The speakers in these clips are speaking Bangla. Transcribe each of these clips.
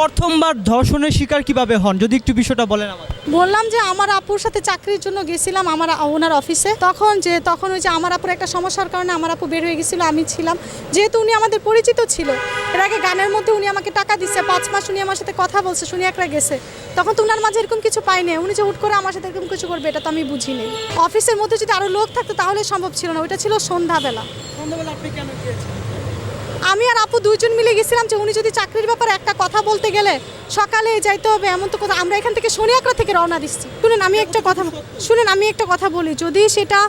প্রথমবার ধর্ষণের শিকার কীভাবে হন? যদি একটু বিষয়টা বলেন আমাদের বললাম যে আমার আপুর সাথে চাকরির জন্য গেছিলাম আমার ওনার অফিসে। তখন যে তখন ওই যে আমার আপুর একটা সমস্যার কারণে আমার আপু বের হয়ে গেছিল আমি ছিলাম। যেহেতু উনি আমাদের পরিচিত ছিল এর আগে গানের মধ্যে উনি আমাকে টাকা দিচ্ছে পাঁচ মাস উনি আমার সাথে কথা বলছে শুনি একটা গেছে। তখন তো উনার মাঝে এরকম কিছু পাইনি। উনি যে হুট করে আমার সাথে এরকম কিছু করবে এটা তো আমি বুঝিনি। অফিসের মধ্যে যদি আরও লোক থাকতো তাহলে সম্ভব ছিল না। ওইটা ছিল সন্ধ্যাবেলা। সন্ধ্যাবেলা আপনি কেন গিয়েছেন আমি আর আপু দুইজন মিলে গেছিলাম যে উনি যদি চাকরির ব্যাপারে একটা কথা বলতে গেলে সকালে যাইতে হবে এমন তো কথা। আমরা এখান থেকে শনিয়াকড়া থেকে রওনা দিচ্ছি। শুনেন, আমি একটা কথা শুনেন, আমি একটা কথা বলি। যদি সেটা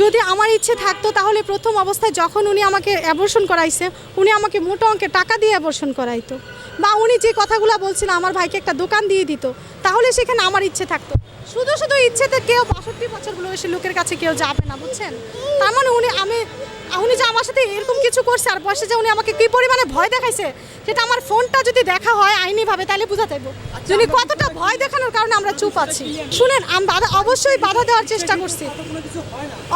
যদি আমার ইচ্ছে থাকতো তাহলে প্রথম অবস্থায় যখন উনি আমাকে অ্যাবর্শন করাইছে, উনি আমাকে মোটা অঙ্কে টাকা দিয়ে অ্যাবর্শন করাইতো। বা উনি যে কথাগুলো বলছিল, আমার ভাইকে একটা দোকান দিয়ে দিত, তাহলে সেখানে আমার ইচ্ছে থাকতো। শুধু শুধু ইচ্ছেতে কেউ বাষট্টি বছর বয়সী লোকের কাছে কেউ যাবে না, বুঝছেন? তার মানে উনি আমি উনি যে আমার সাথে এরকম কিছু করছে আর বয়সে যে উনি আমাকে কি পরিমাণে ভয় দেখাইছে সেটা আমার ফোনটা যদি দেখা হয় আইনিভাবে তাহলে বোঝা যাইব। যে উনি কতটা ভয় দেখানোর কারণে আমরা চুপ আছি। শুনেন আমি বাধা অবশ্যই বাধা দেওয়ার চেষ্টা করছি।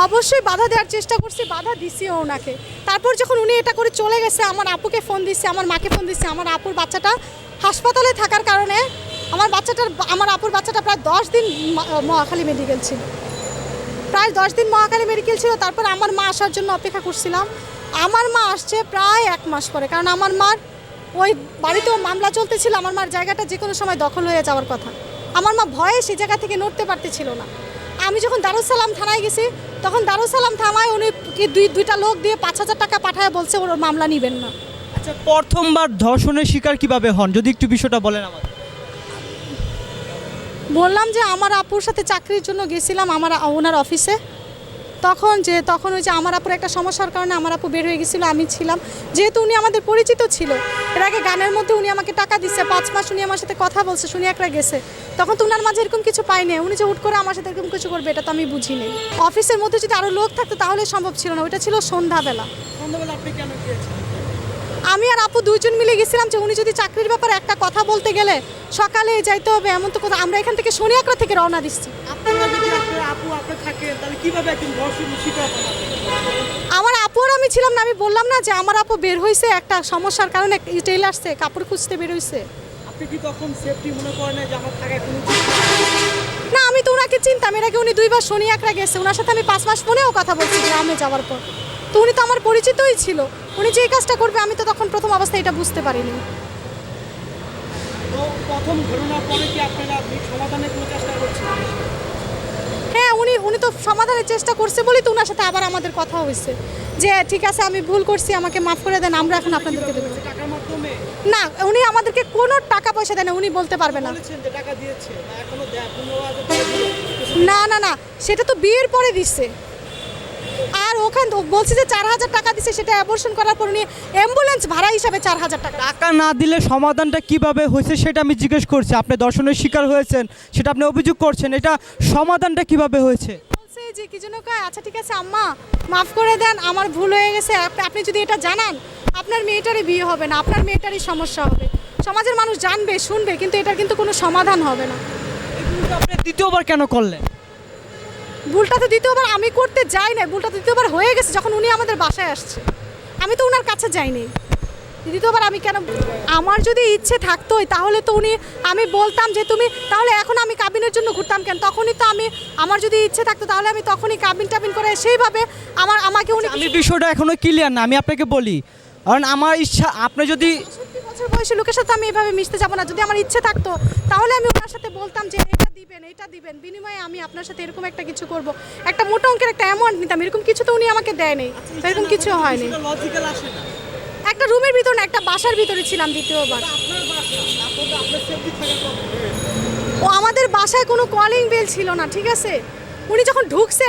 অবশ্যই বাধা দেওয়ার চেষ্টা করছি বাধা দিছিও ওনাকে। তারপর যখন উনি এটা করে চলে গেছে আমার আপুকে ফোন দিচ্ছে আমার মাকে ফোন দিচ্ছে আমার আপুর বাচ্চাটা হাসপাতালে থাকার কারণে আমার বাচ্চাটার আমার আপুর বাচ্চাটা প্রায় দশ দিন মহাখালী মেডিকেল ছিল। প্রায় দশ দিন মহাখালী মেডিকেল ছিল, তারপর আমার মা আসার জন্য অপেক্ষা করছিলাম। আমার মা আসছে প্রায় এক মাস পরে, কারণ আমার মার ওই বাড়িতেও মামলা চলতেছিল, আমার মার জায়গাটা যে কোনো সময় দখল হয়ে যাওয়ার কথা। আমার মা ভয়ে সেই জায়গা থেকে নড়তে পারতেছিল না। আমি যখন দারুসালাম থানায় গেছি, তখন দারুসালাম থানায় উনি দুই দুইটা লোক দিয়ে পাঁচ হাজার টাকা পাঠায় বলছে, ওর মামলা নিবেন না। আচ্ছা প্রথমবার ধর্ষণের শিকার কীভাবে হন? যদি একটু বিষয়টা বলেন আমাদের বললাম যে আমার আপুর সাথে চাকরির জন্য গেছিলাম আমার ওনার অফিসে। তখন যে, তখন ওই যে আমার আপুর একটা সমস্যার কারণে আমার আপু বের হয়ে গেছিল, আমি ছিলাম। যেহেতু উনি আমাদের পরিচিত ছিল, এর আগে গানের মধ্যে উনি আমাকে টাকা দিচ্ছে পাঁচ মাস উনি আমার সাথে কথা বলছে, শুনি একটা গেছে। তখন তো উনার মাঝে এরকম কিছু পাইনি, উনি যে হুট করে আমার সাথে এরকম কিছু করবে, এটা তো আমি বুঝিনি। অফিসের মধ্যে যদি আরও লোক থাকতো তাহলে সম্ভব ছিল না, ওইটা ছিল সন্ধ্যাবেলা। সন্ধ্যাবেলা আপনি কেন গিয়েছেন আমি আর আপু দুইজন মিলে গেছিলাম যে উনি যদি চাকরির ব্যাপারে একটা কথা বলতে গেলে সকালে যাইতে হবে এমন তো কথা। আমরা এখান থেকে শনিয়াকড়া থেকে রওনা দিচ্ছি। আমার আপু আর আমি ছিলাম না আমি বললাম না যে আমার আপু বের হয়েছে একটা সমস্যার কারণে টেইলার্সে কাপড় খুঁজতে বের হয়েছে না আমি তো ওনাকে চিনতাম এর আগে উনি দুইবার শনি একরা গেছে ওনার সাথে আমি পাঁচ মাস ফোনেও কথা বলছি গ্রামে যাওয়ার পর। তো উনি তো আমার পরিচিতই ছিল। উনি যে এই কাজটা করবে আমি তো তখন প্রথম অবস্থায় এটা বুঝতে পারিনি। প্রথম ঘটনার পরে কি আপনারা সমাধানের কোনো চেষ্টা করছেন? হ্যাঁ উনি উনি তো সমাধানের চেষ্টা করছে বলেই তো ওনার সাথে আবার আমাদের কথা হয়েছে। যে ঠিক আছে আমি ভুল করছি আমাকে মাফ করে দেন আমরা এখন আপনাদেরকে দেবো না উনি আমাদেরকে কোনো টাকা পয়সা দেন না, উনি বলতে পারবে না। না না না সেটা তো বিয়ের পরে দিচ্ছে। আর ওখান বলছে যে চার হাজার টাকা দিচ্ছে সেটা অ্যাবর্শন করার পর নিয়ে অ্যাম্বুলেন্স ভাড়া হিসাবে চার হাজার টাকা। টাকা না দিলে সমাধানটা কীভাবে হয়েছে সেটা আমি জিজ্ঞেস করছি। আপনি দর্শনের শিকার হয়েছেন সেটা আপনি অভিযোগ করছেন এটা সমাধানটা কীভাবে হয়েছে? যে কি জন্য কয় আচ্ছা ঠিক আছে আম্মা মাফ করে দেন আমার ভুল হয়ে গেছে আপনি যদি এটা জানান আপনার মেয়েটারই বিয়ে হবে না আপনার মেয়েটারই সমস্যা হবে। সমাজের মানুষ জানবে শুনবে কিন্তু এটার কিন্তু কোনো সমাধান হবে না। কিন্তু আপনি দ্বিতীয়বার কেন করলেন? ভুলটা তো দ্বিতীয়বার আমি করতে যাই না ভুলটা তো দ্বিতীয়বার হয়ে গেছে যখন উনি আমাদের বাসায় আসছে। আমি তো ওনার কাছে যাইনি। দ্বিতীয়বার আমি কেন, আমার যদি ইচ্ছে থাকতোই, তাহলে তো উনি, আমি বলতাম যে তুমি, তাহলে এখন আমি কাবিনের জন্য ঘুরতাম কেন? তখনই তো আমি, আমার যদি ইচ্ছে থাকতো, তাহলে আমি তখনই কাবিন টাবিন করে সেইভাবে আমার, আমাকে উনি আমি বিষয়টা এখনও ক্লিয়ার না, আমি আপনাকে বলি। কারণ আমার ইচ্ছা, আপনি যদি বছর বয়সী লোকের সাথে আমি এভাবে মিশতে যাব না। যদি আমার ইচ্ছে থাকতো তাহলে আমি ওনার সাথে বলতাম যে এটা দিবেন এটা দিবেন। বিনিময়ে আমি আপনার সাথে এরকম একটা কিছু করব। একটা মোটা অঙ্কের একটা অ্যামাউন্ট নিতাম এরকম কিছু তো উনি আমাকে দেয়নি। এরকম কিছু হয়নি। একটা রুমের ভিতর না একটা বাসার ভিতরে ছিলাম দ্বিতীয়বার। ও আমাদের বাসায় কোনো কলিং বেল ছিল না ঠিক আছে? উনি যখন ঢুকছে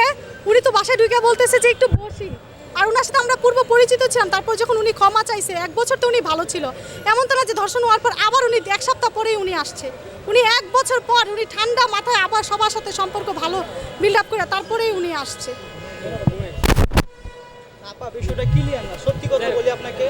উনি তো বাসায় ঢুকে বলতেছে যে একটু বসি। আর ওনার সাথে আমরা পূর্ব পরিচিত ছিলাম, তারপর যখন উনি ক্ষমা চাইছে, এক বছর তো উনি ভালো ছিল। এমন তো না যে ধর্ষণ হওয়ার পর আবার উনি এক সপ্তাহ পরেই উনি আসছে। উনি এক বছর পর উনি ঠান্ডা মাথায় আবার সবার সাথে সম্পর্ক ভালো বিল্ড আপ করে তারপরেই উনি আসছে। আপা, বিষয়টা ক্লিয়ার না। সত্যি কথা বলি আপনাকে।